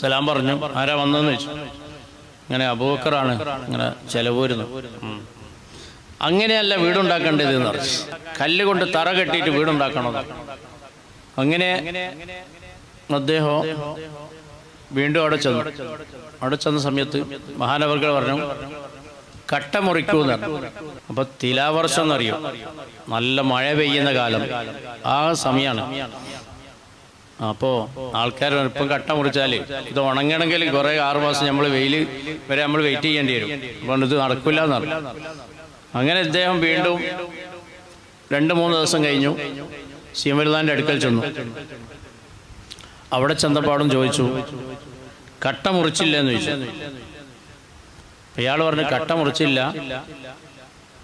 സലാം പറഞ്ഞു. ആരാ വന്നതെന്ന് ചോദിച്ചു. ഇങ്ങനെ അബൂബക്കറാണ് ഇങ്ങനെ ചെലവൂരുന്നു. അങ്ങനെയല്ല വീടുണ്ടാക്കേണ്ടത് എന്ന് പറഞ്ഞു. കല്ല് കൊണ്ട് തറ കെട്ടിയിട്ട് വീടുണ്ടാക്കണം അങ്ങനെ അദ്ദേഹം വീണ്ടും അവിടെ ചെന്നു. അവിടെ ചെന്ന സമയത്ത് മഹാനവർകൾ പറഞ്ഞു കട്ട മുറിക്കൂന്ന് അപ്പൊ തിലാവർഷം എന്നറിയും? നല്ല മഴ പെയ്യുന്ന കാലം. ആ സമയമാണ് അപ്പോ ആൾക്കാർ ഇപ്പം കട്ട മുറിച്ചാൽ ഇത് ഉണങ്ങണമെങ്കിൽ കുറെ ആറുമാസം നമ്മൾ വെയിൽ വരെ നമ്മൾ വെയിറ്റ് ചെയ്യേണ്ടി വരും. അതുകൊണ്ട് ഇത് നടക്കില്ല എന്ന് പറഞ്ഞു. അങ്ങനെ ഇദ്ദേഹം വീണ്ടും രണ്ട് മൂന്ന് ദിവസം കഴിഞ്ഞു. ശിവരുദാന്റെ അടുക്കൽ ചെന്നു. അവിടെ ചെന്നപ്പാടും ചോദിച്ചു കട്ട മുറിച്ചില്ല എന്ന് ചോദിച്ചു. ഇയാൾ പറഞ്ഞു കട്ട മുറിച്ചില്ല.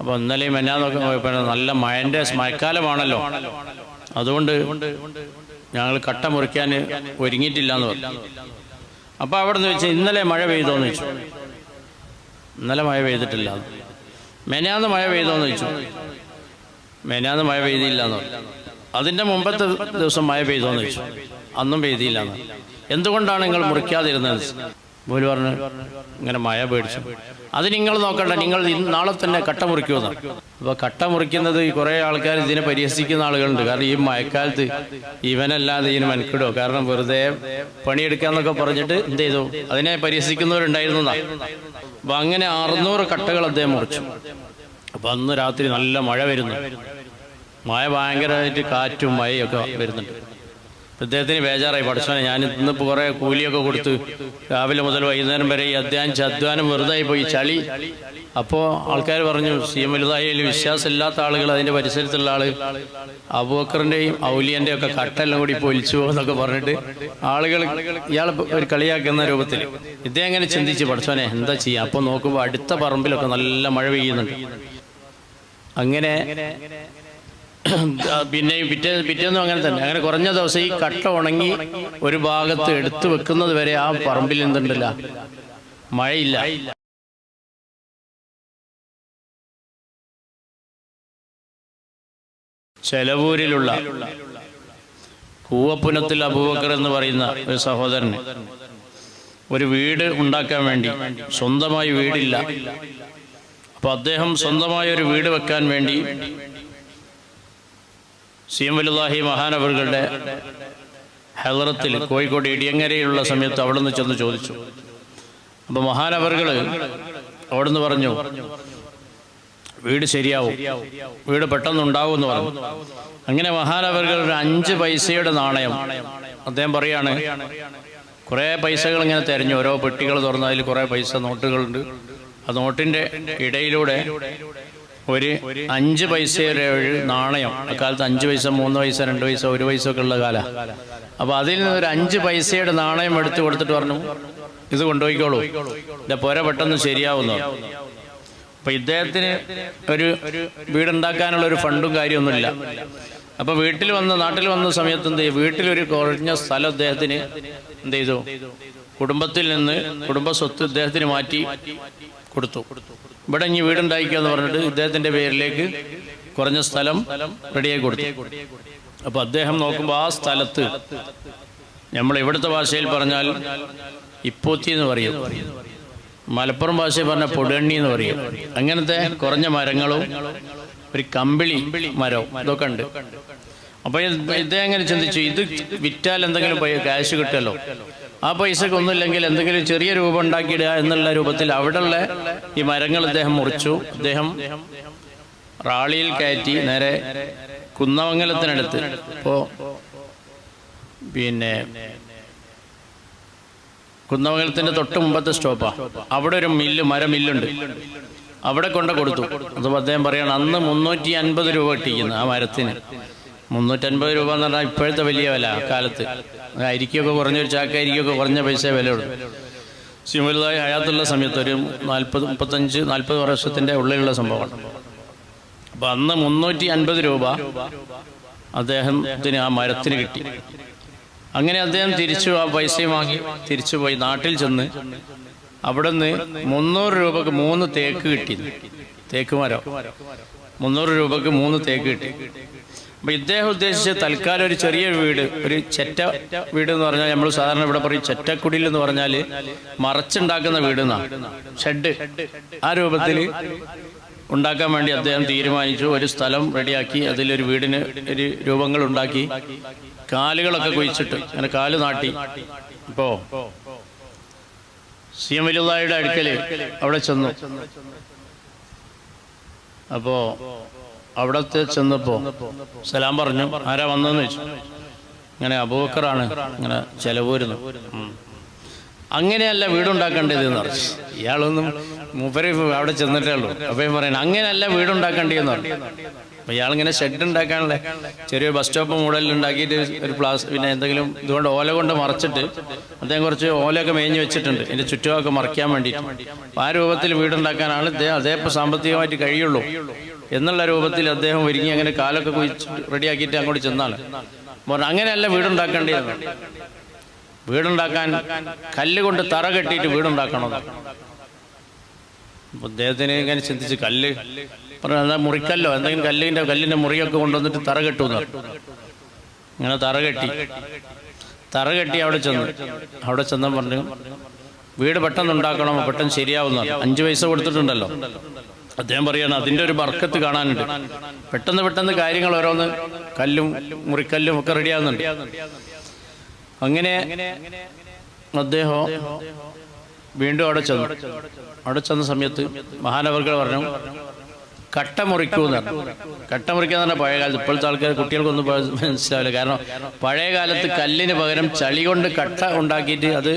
അപ്പൊ ഇന്നലെയും എന്നാന്നൊക്കെ നല്ല മഴന്റെ മഴക്കാലമാണല്ലോ. അതുകൊണ്ട് ഞങ്ങൾ കട്ട മുറിക്കാൻ ഒരുങ്ങിയിട്ടില്ല എന്ന് പറഞ്ഞു. അപ്പൊ അവിടെ നിന്ന് വെച്ചാൽ ഇന്നലെ മഴ പെയ്തോന്ന് ചോദിച്ചു. ഇന്നലെ മഴ പെയ്തിട്ടില്ല. മെനാന്ന് മഴ പെയ്തോന്ന് ചോദിച്ചു. മെനാന്ന് മഴ പെയ്തില്ല എന്ന് പറഞ്ഞു. അതിന്റെ മുമ്പത്തെ ദിവസം മഴ പെയ്തോന്ന് ചോദിച്ചു. അന്നും എന്നാണ് എന്തുകൊണ്ടാണ് നിങ്ങൾ മുറിക്കാതിരുന്നത്? പോലും പറഞ്ഞു ഇങ്ങനെ മഴ പേടിച്ചു. അത് നിങ്ങൾ നോക്കണ്ട നിങ്ങൾ നാളെ തന്നെ കട്ട മുറിക്കുമെന്ന് അപ്പൊ കട്ട മുറിക്കുന്നത് കുറെ ആൾക്കാർ ഇതിനെ പരിഹസിക്കുന്ന ആളുകളുണ്ട്. കാരണം ഈ മഴക്കാലത്ത് ഇവനല്ലാതെ ഇതിന് മെനക്കിടോ കാരണം വെറുതെ പണിയെടുക്കാന്നൊക്കെ പറഞ്ഞിട്ട് എന്ത് ചെയ്തു? അതിനെ പരിഹസിക്കുന്നവരുണ്ടായിരുന്നു. അപ്പൊ അങ്ങനെ അറുന്നൂറ് കട്ടകൾ അദ്ദേഹം മുറിച്ചു. അപ്പൊ അന്ന് രാത്രി നല്ല മഴ വരുന്നു. മഴ ഭയങ്കരമായിട്ട് കാറ്റും മഴയൊക്കെ വരുന്നുണ്ട്. അപ്പൊ ഇദ്ദേഹത്തിന് ബേജാറായി പഠിച്ചോനെ ഞാൻ ഇന്നിപ്പോൾ കുറേ കൂലിയൊക്കെ കൊടുത്ത് രാവിലെ മുതൽ വൈകുന്നേരം വരെ ഈ അധ്വാനിച്ച് അധ്വാനം വെറുതായി പോയി. ചളി. അപ്പോൾ ആൾക്കാർ പറഞ്ഞു സി എം വലുതായാലും വിശ്വാസമില്ലാത്ത ആളുകൾ അതിന്റെ പരിസരത്തുള്ള ആൾ അബൂക്കറിന്റെയും ഔലിയന്റെ ഒക്കെ കട്ടെല്ലാം കൂടി പൊലിച്ചു എന്നൊക്കെ പറഞ്ഞിട്ട് ആളുകൾ ഇയാളെ ഒരു കളിയാക്കുന്ന രൂപത്തിൽ ഇദ്ദേഹം അങ്ങനെ ചിന്തിച്ച് പഠിച്ചോനെ എന്താ ചെയ്യുക അപ്പോൾ നോക്കുമ്പോൾ അടുത്ത പറമ്പിലൊക്കെ നല്ല മഴ പെയ്യുന്നുണ്ട്. അങ്ങനെ പിന്നെയും പിറ്റേ പിറ്റേന്നും അങ്ങനെ തന്നെ. അങ്ങനെ കുറഞ്ഞ ദിവസം ഈ കട്ട ഉണങ്ങി ഒരു ഭാഗത്ത് എടുത്തു വെക്കുന്നത് വരെ ആ പറമ്പിൽ എന്തുണ്ടല്ല മഴയില്ല. ചെലവൂരിലുള്ള കൂവപ്പുനത്തിൽ അബൂബക്കർ എന്ന് പറയുന്ന ഒരു സഹോദരന് ഒരു വീട് ഉണ്ടാക്കാൻ വേണ്ടി സ്വന്തമായി വീടില്ല. അപ്പൊ അദ്ദേഹം സ്വന്തമായ ഒരു വീട് വെക്കാൻ വേണ്ടി സി എം വലുല്ലാഹി മഹാനവറുകളുടെ ഹെലറത്തിൽ കോഴിക്കോട് ഇടിയങ്ങരയിലുള്ള സമയത്ത് അവിടെ നിന്ന് ചെന്ന് ചോദിച്ചു. അപ്പോൾ മഹാനവറുകൾ അവിടെ നിന്ന് പറഞ്ഞു വീട് ശരിയാവും. വീട് പെട്ടെന്ന് ഉണ്ടാവും എന്ന് പറഞ്ഞു. അങ്ങനെ മഹാനവറുകൾ ഒരു അഞ്ച് പൈസയുടെ നാണയം അദ്ദേഹം പറയാണ് കുറേ പൈസകൾ ഇങ്ങനെ തിരഞ്ഞു. ഓരോ പെട്ടികൾ തുറന്ന് അതിൽ കുറേ പൈസ നോട്ടുകളുണ്ട്. ആ നോട്ടിന്റെ ഇടയിലൂടെ ഒരു അഞ്ച് പൈസയുടെ ഒരു നാണയം. അക്കാലത്ത് അഞ്ച് പൈസ മൂന്ന് പൈസ രണ്ട് പൈസ ഒരു പൈസ ഒക്കെ ഉള്ള കാല. അപ്പൊ അതിൽ നിന്ന് ഒരു അഞ്ച് പൈസയുടെ നാണയം എടുത്തു കൊടുത്തിട്ട് പറഞ്ഞു ഇത് കൊണ്ടുപോയിക്കോളൂ. ഇല്ല പുര പെട്ടെന്ന് ശരിയാവുന്നു. അപ്പൊ ഇദ്ദേഹത്തിന് ഒരു വീടുണ്ടാക്കാനുള്ള ഒരു ഫണ്ടും കാര്യമൊന്നുമില്ല. അപ്പൊ വീട്ടിൽ വന്ന് നാട്ടിൽ വന്ന സമയത്ത് എന്ത് ചെയ്യും? വീട്ടിലൊരു കുറഞ്ഞ സ്ഥലം അദ്ദേഹത്തിന് എന്ത് ചെയ്തു? കുടുംബത്തിൽ നിന്ന് കുടുംബ സ്വത്ത് ഇദ്ദേഹത്തിന് മാറ്റി കൊടുത്തു. ഇവിടെ ഇനി വീടുണ്ടായിക്കുക എന്ന് പറഞ്ഞിട്ട് ഇദ്ദേഹത്തിന്റെ പേരിലേക്ക് കുറഞ്ഞ സ്ഥലം റെഡിയായി കൊടുത്തു. അപ്പൊ അദ്ദേഹം നോക്കുമ്പോൾ ആ സ്ഥലത്ത് നമ്മൾ ഇവിടുത്തെ ഭാഷയിൽ പറഞ്ഞാൽ ഇപ്പോത്തി എന്ന് പറയും. മലപ്പുറം ഭാഷയിൽ പറഞ്ഞ പൊടുകണ്ണി എന്ന് പറയും. അങ്ങനത്തെ കുറഞ്ഞ മരങ്ങളും ഒരു കമ്പിളി മരവും ഇതൊക്കെ ഉണ്ട്. അപ്പൊ ഇത് ഇദ്ദേഹം എങ്ങനെ ചിന്തിച്ചു? ഇത് വിറ്റാൽ എന്തെങ്കിലും കാശ് കിട്ടുമല്ലോ. ആ പൈസക്ക് ഒന്നുമില്ലെങ്കിൽ എന്തെങ്കിലും ചെറിയ രൂപം ഉണ്ടാക്കിയിടുക എന്നുള്ള രൂപത്തിൽ അവിടെയുള്ള ഈ മരങ്ങൾ അദ്ദേഹം മുറിച്ചു. അദ്ദേഹം റാളിയിൽ കയറ്റി നേരെ കുന്നമംഗലത്തിനടുത്ത്. ഇപ്പോ പിന്നെ കുന്നമംഗലത്തിന്റെ തൊട്ട് മുമ്പത്തെ സ്റ്റോപ്പാ. അവിടെ ഒരു മില്ല് മരമില്ലുണ്ട് അവിടെ കൊണ്ട് കൊടുത്തു. അതുപോലെ അദ്ദേഹം പറയണം അന്ന് മുന്നൂറ്റി അൻപത് രൂപ കിട്ടിക്കുന്നു ആ മരത്തിന്. മുന്നൂറ്റൻപത് രൂപ എന്ന് പറഞ്ഞാൽ ഇപ്പോഴത്തെ വലിയ വില കാലത്ത്. അരിക്കൊക്കെ കുറഞ്ഞ ഒരു ചാക്ക അരിക്കൊക്കെ കുറഞ്ഞ പൈസ വില ഉള്ളൂ സിമുലായി ഹയാത്തുള്ള സമയത്ത് ഒരു നാൽപ്പത് മുപ്പത്തഞ്ച് നാൽപ്പത് വർഷത്തിന്റെ ഉള്ളിലുള്ള സംഭവമാണ്. അപ്പം അന്ന് മുന്നൂറ്റി അൻപത് രൂപ അദ്ദേഹത്തിന് ആ മരത്തിന് കിട്ടി. അങ്ങനെ അദ്ദേഹം തിരിച്ചു ആ പൈസയും വാങ്ങി തിരിച്ചു പോയി നാട്ടിൽ ചെന്ന് അവിടെ നിന്ന് മുന്നൂറ് രൂപക്ക് മൂന്ന് തേക്ക് കിട്ടി. തേക്ക് മരം. മുന്നൂറ് രൂപക്ക് മൂന്ന് തേക്ക് കിട്ടി. അപ്പം ഇദ്ദേഹം ഉദ്ദേശിച്ച തൽക്കാലം ഒരു ചെറിയ വീട് ഒരു ചെറ്റ വീട് എന്ന് പറഞ്ഞാൽ നമ്മൾ സാധാരണ ഇവിടെ പറയും ചെറ്റക്കുടിൽ എന്ന് പറഞ്ഞാൽ മറച്ചുണ്ടാക്കുന്ന വീട് എന്നാണ് ഷെഡ്. ആ രൂപത്തിൽ ഉണ്ടാക്കാൻ വേണ്ടി അദ്ദേഹം തീരുമാനിച്ചു. ഒരു സ്ഥലം റെഡിയാക്കി അതിലൊരു വീടിന് ഒരു രൂപങ്ങൾ ഉണ്ടാക്കി. കാലുകളൊക്കെ കുഴിച്ചിട്ട് അങ്ങനെ കാൽ നാട്ടി. ഇപ്പോ സി എം വലിയതായുടെ അടുക്കൽ അവിടെ ചെന്നു. അപ്പോ അവിടത്തെ ചെന്നപ്പോ സലാം പറഞ്ഞു. ആരാ വന്നതെന്ന് വെച്ചു ഇങ്ങനെ അബൂക്കറാണ് ഇങ്ങനെ ചെലവൂരുന്നു. അങ്ങനെയല്ല വീടുണ്ടാക്കേണ്ടത് എന്ന് പറഞ്ഞു. ഇയാളൊന്നും മൂപ്പര് അവിടെ ചെന്നിട്ടേ ഉള്ളൂ. അപ്പം പറയുന്നത് അങ്ങനെയല്ല വീടുണ്ടാക്കേണ്ടതെന്ന് പറഞ്ഞു. അപ്പൊ ഇയാളിങ്ങനെ ഷെഡ് ഉണ്ടാക്കാനുള്ള ചെറിയൊരു ബസ് സ്റ്റോപ്പ് മോഡലിൽ ഉണ്ടാക്കിയിട്ട് ഒരു പ്ലാസ് പിന്നെ എന്തെങ്കിലും ഇതുകൊണ്ട് ഓല കൊണ്ട് മറച്ചിട്ട് അദ്ദേഹം കുറച്ച് ഓലയൊക്കെ മേഞ്ഞ് വെച്ചിട്ടുണ്ട്. ഇതിന്റെ ചുറ്റുമൊക്കെ മറിക്കാൻ വേണ്ടിയിട്ട്. അപ്പൊ ആ രൂപത്തിൽ വീടുണ്ടാക്കാനാണ് ഇദ്ദേഹം അദ്ദേഹം സാമ്പത്തികമായിട്ട് കഴിയുള്ളൂ എന്നുള്ള രൂപത്തിൽ അദ്ദേഹം ഒരുങ്ങി അങ്ങനെ കാലൊക്കെ കുഴിച്ച് റെഡിയാക്കിയിട്ട് അങ്ങോട്ട് ചെന്നാണ്. പറഞ്ഞു അങ്ങനെയല്ല വീടുണ്ടാക്കേണ്ടത്. വീടുണ്ടാക്കാൻ കല്ലുകൊണ്ട് തറ കെട്ടിയിട്ട് വീടുണ്ടാക്കണം? അദ്ദേഹത്തിന് ഇങ്ങനെ ചിന്തിച്ച് കല്ല് പറഞ്ഞു എന്താ മുറിക്കല്ലോ. എന്തെങ്കിലും കല്ലിന്റെ കല്ലിന്റെ മുറിയൊക്കെ കൊണ്ടുവന്നിട്ട് തറ കെട്ടുന്നു ഇങ്ങനെ തറ കെട്ടി. തറ കെട്ടി അവിടെ ചെന്നു. അവിടെ ചെന്ന പറഞ്ഞു വീട് പെട്ടെന്ന് ഉണ്ടാക്കണം പെട്ടെന്ന് ശരിയാവുന്ന അഞ്ചു പൈസ കൊടുത്തിട്ടുണ്ടല്ലോ. അദ്ദേഹം പറയാണ് അതിന്റെ ഒരു ബർക്കത്ത് കാണാനുണ്ട്. പെട്ടെന്ന് പെട്ടെന്ന് കാര്യങ്ങൾ ഓരോന്ന് കല്ലും മുറിക്കല്ലും ഒക്കെ റെഡിയാവുന്നുണ്ട്. അങ്ങനെ അദ്ദേഹം വീണ്ടും അവിടെ ചെന്നു. അവിടെ ചെന്ന സമയത്ത് മഹാനവർകൾ പറഞ്ഞു കട്ട മുറിക്കൂന്ന് പറഞ്ഞു. കട്ട മുറിക്കാന്ന് പറഞ്ഞാൽ പഴയ കാലത്ത് ഇപ്പോഴത്തെ ആൾക്കാർ കുട്ടികൾക്കൊന്നും മനസ്സിലാവില്ല. കാരണം പഴയ കാലത്ത് കല്ലിന് പകരം ചളി കൊണ്ട് കട്ട ഉണ്ടാക്കിയിട്ട് അത്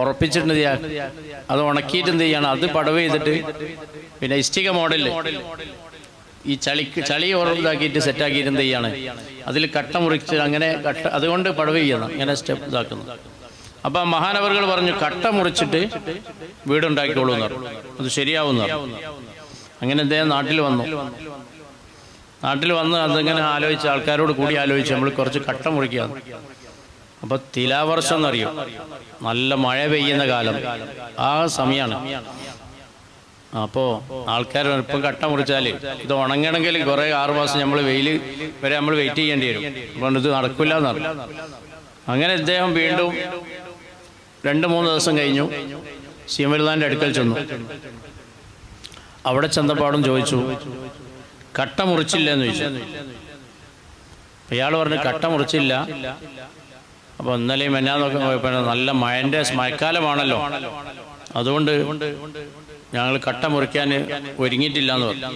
ഉറപ്പിച്ചിട്ട് എന്ത് ചെയ്യാ അത് ഉണക്കിയിട്ട് എന്ത് ചെയ്യണം? അത് പടവ് ചെയ്തിട്ട് പിന്നെ ഇഷ്ടിക മോഡലിൽ ഈ ചളിക്ക് ചളി ഇതാക്കിയിട്ട് സെറ്റാക്കിയിട്ട് എന്ത് ചെയ്യാണ്? അതിൽ കട്ട മുറിച്ച് അങ്ങനെ കട്ട അതുകൊണ്ട് പടവ് ചെയ്യണം ഇങ്ങനെ സ്റ്റെപ്പ് ഇതാക്കുന്നു. അപ്പൊ മഹാനവറുകൾ പറഞ്ഞു കട്ട മുറിച്ചിട്ട് വീടുണ്ടാക്കിക്കോളൂ എന്ന് അത് ശരിയാവുന്ന അങ്ങനെ അദ്ദേഹം നാട്ടിൽ വന്നു. നാട്ടിൽ വന്ന് അതിങ്ങനെ ആലോചിച്ച് ആൾക്കാരോട് കൂടി ആലോചിച്ച് നമ്മൾ കുറച്ച് കട്ട മുറിക്കുക അപ്പൊ തിലാവർഷം എന്നറിയും നല്ല മഴ പെയ്യുന്ന കാലം. ആ സമയമാണ് അപ്പോൾ ആൾക്കാർ ഇപ്പം കട്ട മുറിച്ചാൽ ഇത് ഉണങ്ങണമെങ്കിൽ കുറെ ആറുമാസം നമ്മൾ വെയിൽ വരെ നമ്മൾ വെയിറ്റ് ചെയ്യേണ്ടി വരും. അതുകൊണ്ട് ഇത് നടക്കില്ല അങ്ങനെ ഇദ്ദേഹം വീണ്ടും രണ്ട് മൂന്ന് ദിവസം കഴിഞ്ഞു. ശിവമരുതാന്റെ അടുക്കൽ ചെന്നു. അവിടെ ചെന്നപ്പാടും ചോദിച്ചു കട്ട മുറിച്ചില്ല എന്ന് ചോദിച്ചു. ഇയാൾ പറഞ്ഞു കട്ട മുറിച്ചില്ല. അപ്പൊ ഇന്നലെയും മെന്നാന്നൊക്കെ പോയപ്പോ നല്ല മഴന്റെ മഴക്കാലമാണല്ലോ. അതുകൊണ്ട് ഞങ്ങൾ കട്ട മുറിക്കാൻ ഒരുങ്ങിയിട്ടില്ല എന്ന് പറഞ്ഞു.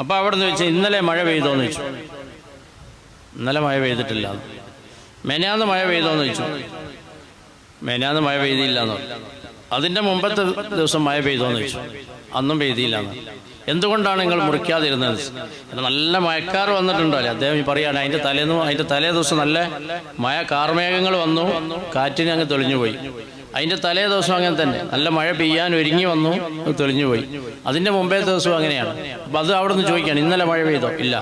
അപ്പൊ അവിടെ നിന്ന് ചോദിച്ചാൽ ഇന്നലെ മഴ പെയ്തോന്ന് ചോദിച്ചു. ഇന്നലെ മഴ പെയ്തിട്ടില്ല. മെനാന്ന് മഴ പെയ്തോന്ന് ചോദിച്ചു. മെനാന്ന് മഴ പെയ്തില്ല എന്ന് പറഞ്ഞു. അതിന്റെ മുമ്പത്തെ ദിവസം മഴ പെയ്തോന്ന് ചോദിച്ചു. അന്നും പെയ്തിയില്ല എന്തുകൊണ്ടാണ് നിങ്ങൾ മുറിക്കാതിരുന്നത്? നല്ല മഴക്കാർ വന്നിട്ടുണ്ടോ അല്ലേ? അദ്ദേഹം പറയാണ് അതിന്റെ തലേന്ന് അതിന്റെ തലേ ദിവസം നല്ല മഴ കാർമേഘങ്ങൾ വന്നു കാറ്റിന് അങ്ങ് തെളിഞ്ഞു പോയി. അതിന്റെ തലേ ദിവസം അങ്ങനെ തന്നെ. നല്ല മഴ പെയ്യാൻ ഒരുങ്ങി വന്നു തെളിഞ്ഞു പോയി. അതിന്റെ മുമ്പേ ദിവസവും അങ്ങനെയാണ്. അപ്പൊ അത് അവിടെ നിന്ന് ചോദിക്കുകയാണ് ഇന്നലെ മഴ പെയ്തോ? ഇല്ല.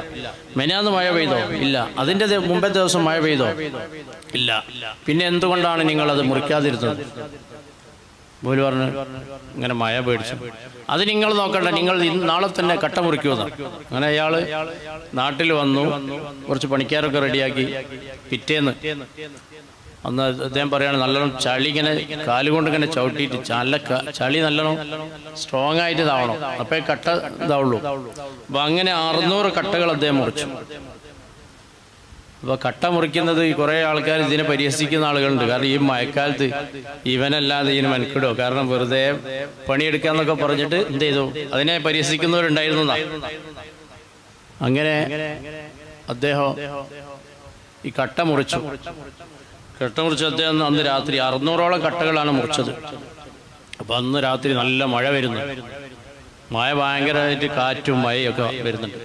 മെനാന്ന് മഴ പെയ്തോ? ഇല്ല. അതിന്റെ ദി- മുമ്പേ ദിവസം മഴ പെയ്തോ? ഇല്ല. പിന്നെ എന്തുകൊണ്ടാണ് നിങ്ങൾ അത് മുറിക്കാതിരുന്നത്? പോലും പറഞ്ഞു ഇങ്ങനെ മഴ പേടിച്ചു. അത് നിങ്ങൾ നോക്കണ്ട നിങ്ങൾ നാളെ തന്നെ കട്ട മുറിക്കുമെന്ന്. അങ്ങനെ അയാൾ നാട്ടിൽ വന്നു കുറച്ച് പണിക്കാരൊക്കെ റെഡിയാക്കി പിറ്റേന്ന്. അന്ന് അദ്ദേഹം പറയാണ് നല്ലോണം ചളി ഇങ്ങനെ കാലുകൊണ്ട് ഇങ്ങനെ ചവിട്ടിയിട്ട് നല്ല ചളി നല്ലോണം സ്ട്രോങ് ആയിട്ട് ഇതാവണം. അപ്പൊ കട്ട ഇതാവുള്ളൂ. അപ്പൊ അങ്ങനെ അറുന്നൂറ് കട്ടകൾ അദ്ദേഹം മുറിച്ചു. അപ്പൊ കട്ട മുറിക്കുന്നത് കുറെ ആൾക്കാർ ഇതിനെ പരിഹസിക്കുന്ന ആളുകളുണ്ട്. കാരണം ഈ മഴക്കാലത്ത് ഇവനല്ലാതെ ഇതിന് മെനക്കിടോ കാരണം വെറുതെ പണിയെടുക്കാന്നൊക്കെ പറഞ്ഞിട്ട് എന്ത് ചെയ്തു? അതിനെ പരിഹസിക്കുന്നവരുണ്ടായിരുന്നു. അങ്ങനെ അദ്ദേഹം ഈ കട്ട മുറിച്ചു. കട്ട മുറിച്ച് അദ്ദേഹം അന്ന് രാത്രി അറുന്നൂറോളം കട്ടകളാണ് മുറിച്ചത്. അപ്പൊ അന്ന് രാത്രി നല്ല മഴ വരുന്നു. മഴ ഭയങ്കരമായിട്ട് കാറ്റും മഴയൊക്കെ വരുന്നുണ്ട്.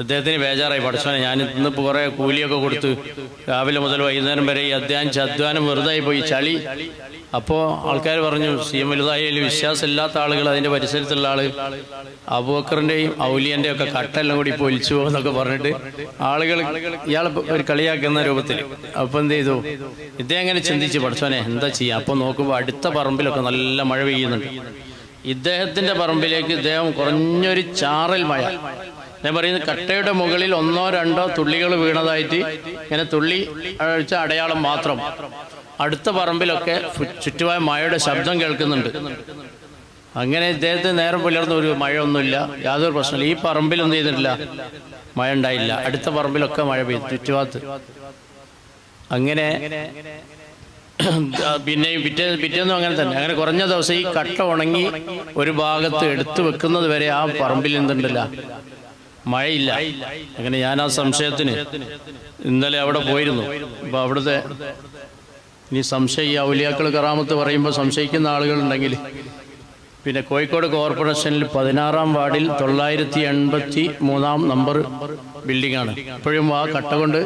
അദ്ദേഹത്തിന് ബേജാറായി. പഠിച്ചോനെ ഞാൻ ഇന്നിപ്പോൾ കുറേ കൂലിയൊക്കെ കൊടുത്ത് രാവിലെ മുതൽ വൈകുന്നേരം വരെ ഈ അധ്വാനിച്ച് അധ്വാനം വെറുതായി പോയി. ചളി. അപ്പോൾ ആൾക്കാർ പറഞ്ഞു സി എം വലുതായാലും വിശ്വാസമില്ലാത്ത ആളുകൾ അതിന്റെ പരിസരത്തുള്ള ആൾ അബൂബക്കറിന്റെയും ഔലിയന്റെയും ഒക്കെ കട്ടെല്ലാം കൂടി പൊലിച്ചു എന്നൊക്കെ പറഞ്ഞിട്ട് ആളുകൾ ഇയാൾ ഒരു കളിയാക്കുന്ന രൂപത്തിൽ. അപ്പോൾ എന്ത് ചെയ്തു? ഇദ്ദേഹം അങ്ങനെ ചിന്തിച്ച് പഠിച്ചോനെ എന്താ ചെയ്യുക അപ്പോൾ നോക്കുമ്പോൾ അടുത്ത പറമ്പിലൊക്കെ നല്ല മഴ പെയ്യുന്നുണ്ട്. ഇദ്ദേഹത്തിന്റെ പറമ്പിലേക്ക് ഇദ്ദേഹം കുറഞ്ഞൊരു ചാറൽ മഴ ഞാൻ പറയുന്നത് കട്ടയുടെ മുകളിൽ ഒന്നോ രണ്ടോ തുള്ളികൾ വീണതായിട്ട് ഇങ്ങനെ തുള്ളി അഴിച്ച അടയാളം മാത്രം. അടുത്ത പറമ്പിലൊക്കെ ചുറ്റുമായ മഴയുടെ ശബ്ദം കേൾക്കുന്നുണ്ട്. അങ്ങനെ ഇദ്ദേഹത്തെ നേരം പുലർന്ന ഒരു മഴയൊന്നുമില്ല. യാതൊരു പ്രശ്നമില്ല. ഈ പറമ്പിലൊന്നും ചെയ്തിട്ടില്ല. മഴ ഉണ്ടായില്ല. അടുത്ത പറമ്പിലൊക്കെ മഴ പെയ്തു ചുറ്റുഭാഗത്ത്. അങ്ങനെ പിന്നെ പിറ്റേ പിറ്റേന്നും അങ്ങനെ തന്നെ. അങ്ങനെ കുറഞ്ഞ ദിവസം ഈ കട്ട ഉണങ്ങി ഒരു ഭാഗത്ത് എടുത്തു വെക്കുന്നത് വരെ ആ പറമ്പിൽ എന്തുണ്ടല്ല മഴയില്ല. അങ്ങനെ ഞാൻ ആ സംശയത്തിന് ഇന്നലെ അവിടെ പോയിരുന്നു. അപ്പോൾ അവിടുത്തെ ഇനി സംശയം ഔലിയാക്കൾ കറാമത്ത് പറയുമ്പോൾ സംശയിക്കുന്ന ആളുകളുണ്ടെങ്കിൽ. പിന്നെ കോഴിക്കോട് കോർപ്പറേഷനിൽ പതിനാറാം വാർഡിൽ തൊള്ളായിരത്തി എൺപത്തി മൂന്നാം നമ്പർ ബിൽഡിംഗ് ആണ് ഇപ്പോഴും ആ കട്ട കൊണ്ട്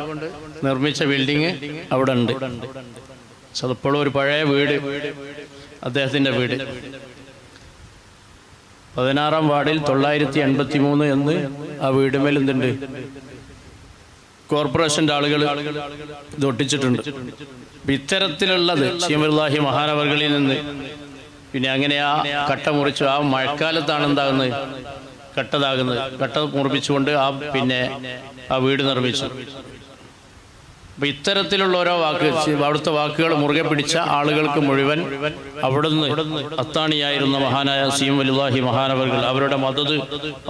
നിർമ്മിച്ച ബിൽഡിങ് അവിടെ ഉണ്ട് പക്ഷെ ഒരു പഴയ വീട്. അദ്ദേഹത്തിന്റെ വീട്. പതിനാറാം വാർഡിൽ തൊള്ളായിരത്തി എൺപത്തി മൂന്ന് എന്ന് ആ വീടുമേൽ എന്തുണ്ട്? കോർപ്പറേഷന്റെ ആളുകൾ ഇത് ഒട്ടിച്ചിട്ടുണ്ട്. ഇത്തരത്തിലുള്ളത് ഷീമല്ലാഹി മഹാനവർകളിൽ നിന്ന് പിന്നെ അങ്ങനെ ആ കട്ട മുറിച്ചു ആ മഴക്കാലത്താണ് എന്താകുന്നത്? കട്ടതാകുന്നത്. കട്ട മുറിപ്പിച്ചുകൊണ്ട് ആ പിന്നെ ആ വീട് നിർമ്മിച്ചു. അപ്പൊ ഇത്തരത്തിലുള്ള ഓരോ വാക്ക് അവിടുത്തെ വാക്കുകൾ മുറുകെ പിടിച്ച ആളുകൾക്ക് മുഴുവൻ അവിടുന്ന് അത്താണിയായിരുന്ന മഹാനായ സീം വലുദാഹി മഹാനവർകൾ അവരുടെ മദത്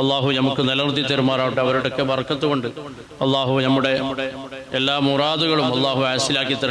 അള്ളാഹു നമുക്ക് നിലനിർത്തി തെരുമാറാവട്ടെ. അവരുടെയൊക്കെ വർക്കത്ത് കൊണ്ട് അള്ളാഹു നമ്മുടെ എല്ലാ മുറാദുകളും അള്ളാഹു ആസിലാക്കി തരട്ടെ.